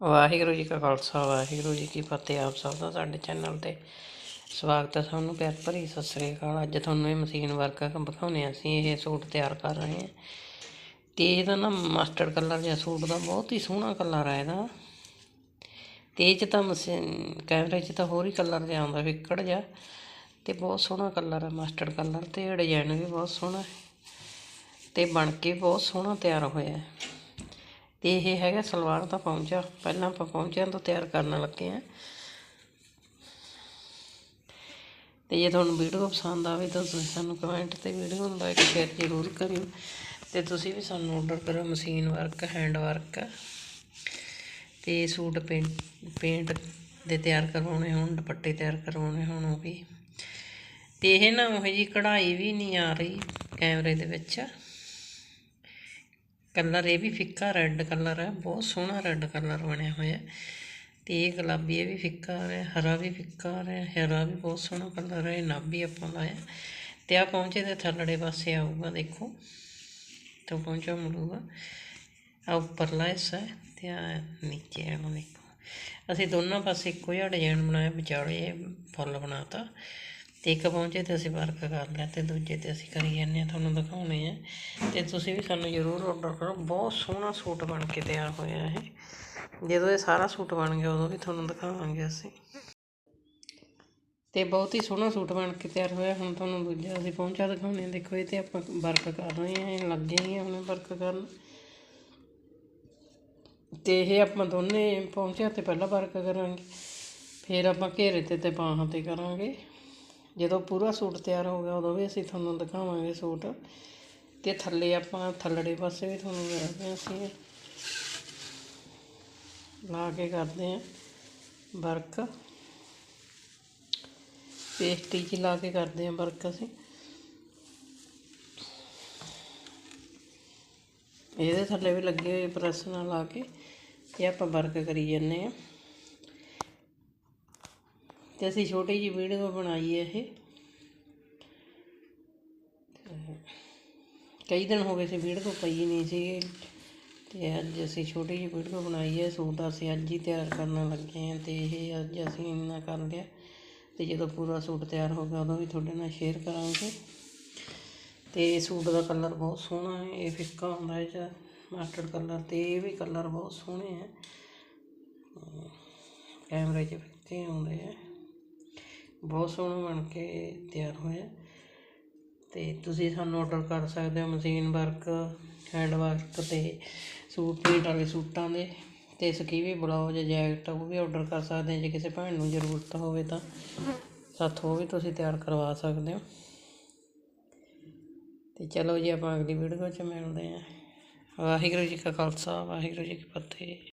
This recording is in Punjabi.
ਵਾਹਿਗੁਰੂ ਜੀ ਕਾ ਖਾਲਸਾ, ਵਾਹਿਗੁਰੂ ਜੀ ਕੀ ਫਤਿਹ। ਆਪ ਸਭ ਦਾ ਸਾਡੇ ਚੈਨਲ ਤੇ ਸਵਾਗਤ ਹੈ ਤੁਹਾਨੂੰ ਪਿਆਰ ਭਰੀ ਸਤਿ ਸ੍ਰੀ ਅਕਾਲ। ਅੱਜ ਤੁਹਾਨੂੰ ਇਹ ਮਸ਼ੀਨ ਵਰਕ ਦਿਖਾਉਣੇ ਆ ਅਸੀਂ ਇਹ ਸੂਟ ਤਿਆਰ ਕਰ ਰਹੇ ਹਾਂ। ਤੇ ਇਹਦਾ ਨਾ ਮਸਟਰਡ ਕਲਰ ਜਿਹਾ ਸੂਟ ਦਾ ਬਹੁਤ ਹੀ ਸੋਹਣਾ ਕਲਰ ਹੈ ਇਹਦਾ। ਤੇ ਇਹ 'ਚ ਤਾਂ ਕੈਮਰੇ 'ਚ ਤਾਂ ਹੋਰ ਹੀ ਕਲਰ ਜਿਹਾ ਆਉਂਦਾ ਫਿੱਕੜ ਜਿਹਾ। ਤੇ ਬਹੁਤ ਸੋਹਣਾ ਕਲਰ ਹੈ ਮਾਸਟਰ ਕਲਰ ਤੇ ਡਿਜ਼ਾਈਨ ਵੀ ਬਹੁਤ ਸੋਹਣਾ ਹੈ। ਤੇ ਬਣ ਕੇ ਬਹੁਤ ਸੋਹਣਾ ਤਿਆਰ ਹੋਇਆ ਹੈ। ਤੇ ਇਹ ਹੈਗਾ ਸਲਵਾਰ ਦਾ ਪਹੁੰਚਾ ਪਹਿਲਾਂ ਆਪਾਂ ਪਹੁੰਚਿਆਂ ਤੋਂ ਤਿਆਰ ਕਰਨ ਲੱਗੇ ਆ ਤੇ ਜੇ ਤੁਹਾਨੂੰ ਵੀਡੀਓ ਪਸੰਦ ਆਵੇ ਤਾਂ ਤੁਸੀਂ ਸਾਨੂੰ ਕਮੈਂਟ ਤੇ ਵੀਡੀਓ ਨੂੰ ਲਾਈਕ ਸ਼ੇਅਰ ਜ਼ਰੂਰ ਕਰਿਓ। ਤੇ ਤੁਸੀਂ ਵੀ ਸਾਨੂੰ ਆਰਡਰ ਕਰੋ ਮਸ਼ੀਨ ਵਰਕ ਹੈਂਡ ਵਰਕ ਤੇ ਸੂਟ ਪੇਂਟ ਪੇਂਟ ਦੇ ਤਿਆਰ ਕਰਵਾਉਣੇ ਹੋਣ, ਦੁਪੱਟੇ ਤਿਆਰ ਕਰਵਾਉਣੇ ਹੋਣ ਉਹ ਵੀ। ਤੇ ਇਹ ਨਾ ਉਹ ਜੀ ਕਢਾਈ ਵੀ ਨਹੀਂ ਆ ਰਹੀ ਕੈਮਰੇ ਦੇ ਵਿੱਚ। ਕਲਰ, ਇਹ ਵੀ ਫਿੱਕਾ ਰੈੱਡ ਕਲਰ ਹੈ, ਬਹੁਤ ਸੋਹਣਾ ਰੈੱਡ ਕਲਰ ਬਣਿਆ ਹੋਇਆ ਤੇ ਇਹ ਗੁਲਾਬੀ, ਇਹ ਵੀ ਫਿੱਕਾ ਆ ਰਿਹਾ, ਹਰਾ ਵੀ ਫਿੱਕਾ ਆ ਰਿਹਾ, ਹਰਾ ਵੀ ਬਹੁਤ ਸੋਹਣਾ ਕਲਰ ਹੈ ਨਾਭੀ ਆਪਾਂ ਲਾਇਆ। ਤੇ ਆ ਪਹੁੰਚੇ ਤੇ ਥੱਲੜੇ ਪਾਸੇ ਆਊਗਾ, ਦੇਖੋ। ਤਾਂ ਪਹੁੰਚਾ ਮੁੜੂਗਾ। ਆ ਉੱਪਰਲਾ ਹਿੱਸਾ ਹੈ ਤੇ ਆ ਨੀਚੇ ਆਣਾ ਦੇਖੋ। ਅਸੀਂ ਦੋਨਾਂ ਪਾਸੇ ਇੱਕੋ ਜਿਹਾ ਡਿਜ਼ਾਈਨ ਬਣਾਇਆ, ਵਿਚਾਲੇ ਫੁੱਲ ਬਣਾਤਾ। ਤੇ ਇੱਕ ਪਹੁੰਚੇ ਤੇ ਅਸੀਂ ਵਰਕ ਕਰ ਲਿਆ ਤੇ ਦੂਜੇ ਤੇ ਅਸੀਂ ਕਰੀ ਜਾਂਦੇ ਆ ਤੁਹਾਨੂੰ ਦਿਖਾਉਣੇ ਆ ਤੇ ਤੁਸੀਂ ਵੀ ਸਾਨੂੰ ਜ਼ਰੂਰ ਆਰਡਰ ਕਰੋ। ਬਹੁਤ ਸੋਹਣਾ ਸੂਟ ਬਣ ਕੇ ਤਿਆਰ ਹੋਇਆ ਇਹ। ਜਦੋਂ ਇਹ ਸਾਰਾ ਸੂਟ ਬਣ ਗਿਆ, ਉਦੋਂ ਵੀ ਤੁਹਾਨੂੰ ਦਿਖਾਵਾਂਗੇ ਅਸੀਂ। ਤੇ ਬਹੁਤ ਹੀ ਸੋਹਣਾ ਸੂਟ ਬਣ ਕੇ ਤਿਆਰ ਹੋਇਆ। ਹੁਣ ਤੁਹਾਨੂੰ ਦੂਜਾ ਅਸੀਂ ਪਹੁੰਚਾ ਦਿਖਾਉਣੇ ਆ ਦੇਖੋ, ਇਹ ਤੇ ਆਪਾਂ ਵਰਕ ਕਰ ਰਹੇ ਆ ਇਹ ਲੱਗੇ ਹੀ ਆ ਹੁਣ ਵਰਕ ਕਰਨ। ਤੇ ਇਹ ਆਪਾਂ ਦੋਨੇ ਪਹੁੰਚਿਆ ਤੇ ਪਹਿਲਾਂ ਵਰਕ ਕਰਾਂਗੇ। ਫਿਰ ਆਪਾਂ ਘੇਰੇ ਤੇ ਤੇ ਬਾਹਾਂ ਤੇ ਕਰਾਂਗੇ। ਜਦੋਂ ਪੂਰਾ ਸੂਟ ਤਿਆਰ ਹੋ ਗਿਆ, ਉਦੋਂ ਵੀ ਅਸੀਂ ਤੁਹਾਨੂੰ ਦਿਖਾਵਾਂਗੇ ਸੂਟ। ਅਤੇ ਥੱਲੇ ਆਪਾਂ ਥੱਲੜੇ ਪਾਸੇ ਵੀ ਤੁਹਾਨੂੰ ਦੱਸਦੇ ਅਸੀਂ। ਲਾ ਕੇ ਕਰਦੇ ਹਾਂ ਵਰਕ। ਪੇਸਟੀ 'ਚ ਲਾ ਕੇ ਕਰਦੇ ਹਾਂ ਵਰਕ ਅਸੀਂ। ਇਹਦੇ ਥੱਲੇ ਵੀ ਲੱਗੇ ਹੋਏ ਪ੍ਰੈਸ ਨਾਲ ਲਾ ਕੇ ਇਹ ਆਪਾਂ ਵਰਕ ਕਰੀ ਜਾਂਦੇ ਆ ਤੇ ਅਸੀਂ ਛੋਟੀ ਜਿਹੀ ਵੀਡੀਓ ਬਣਾਈ ਹੈ ਇਹ। ਕਈ ਦਿਨ ਹੋ ਗਏ ਸੀ ਵੀਡੀਓ ਪਈ ਨਹੀਂ ਸੀ ਤੇ ਅੱਜ ਅਸੀਂ ਛੋਟੀ ਜਿਹੀ ਵੀਡੀਓ ਬਣਾਈ ਹੈ ਸੂਟ ਅਸੀਂ ਅੱਜ ਹੀ ਤਿਆਰ ਕਰਨ ਲੱਗੇ ਹਾਂ ਤੇ ਇਹ ਅੱਜ ਅਸੀਂ ਇੰਨਾ ਕਰ ਲਿਆ। ਤੇ ਜਦੋਂ ਪੂਰਾ ਸੂਟ ਤਿਆਰ ਹੋ ਗਿਆ, ਉਦੋਂ ਵੀ ਤੁਹਾਡੇ ਨਾਲ ਸ਼ੇਅਰ ਕਰਾਂਗੇ। ਤੇ ਸੂਟ ਦਾ ਕਲਰ ਬਹੁਤ ਸੋਹਣਾ ਹੈ, ਇਹ ਫਿੱਕਾ ਹੁੰਦਾ ਹੈ ਜਾਂ ਮਾਸਟਰ ਕਲਰ ਤੇ ਇਹ ਵੀ ਕਲਰ ਬਹੁਤ ਸੋਹਣੇ ਹੈ। ਕੈਮਰੇ 'ਚ ਫਿੱਕੇ ਆਉਂਦੇ ਆ। ਬਹੁਤ ਸੋਹਣਾ ਬਣ ਕੇ ਤਿਆਰ ਹੋਇਆ। ਅਤੇ ਤੁਸੀਂ ਸਾਨੂੰ ਔਡਰ ਕਰ ਸਕਦੇ ਹੋ ਮਸ਼ੀਨ ਵਰਕ ਹੈਂਡ ਵਰਕ ਅਤੇ ਸੂਟ ਪੇਂਟ ਵਾਲੇ ਸੂਟਾਂ ਦੇ। ਅਤੇ ਸਕੀਵੀ ਬਲਾਊਜ ਜੈਕਟ ਉਹ ਵੀ ਔਡਰ ਕਰ ਸਕਦੇ ਹੋ। ਜੇ ਕਿਸੇ ਭੈਣ ਨੂੰ ਜ਼ਰੂਰਤ ਹੋਵੇ ਤਾਂ ਸਾਥੋਂ ਉਹ ਵੀ ਤੁਸੀਂ ਤਿਆਰ ਕਰਵਾ ਸਕਦੇ ਹੋ। ਤੇ ਚਲੋ ਜੀ ਆਪਾਂ ਅਗਲੀ ਵੀਡੀਓ 'ਚ ਮਿਲਦੇ ਹਾਂ। ਵਾਹਿਗੁਰੂ ਜੀ ਕਾ ਖਾਲਸਾ, ਵਾਹਿਗੁਰੂ ਜੀ ਕੀ ਫਤਿਹ।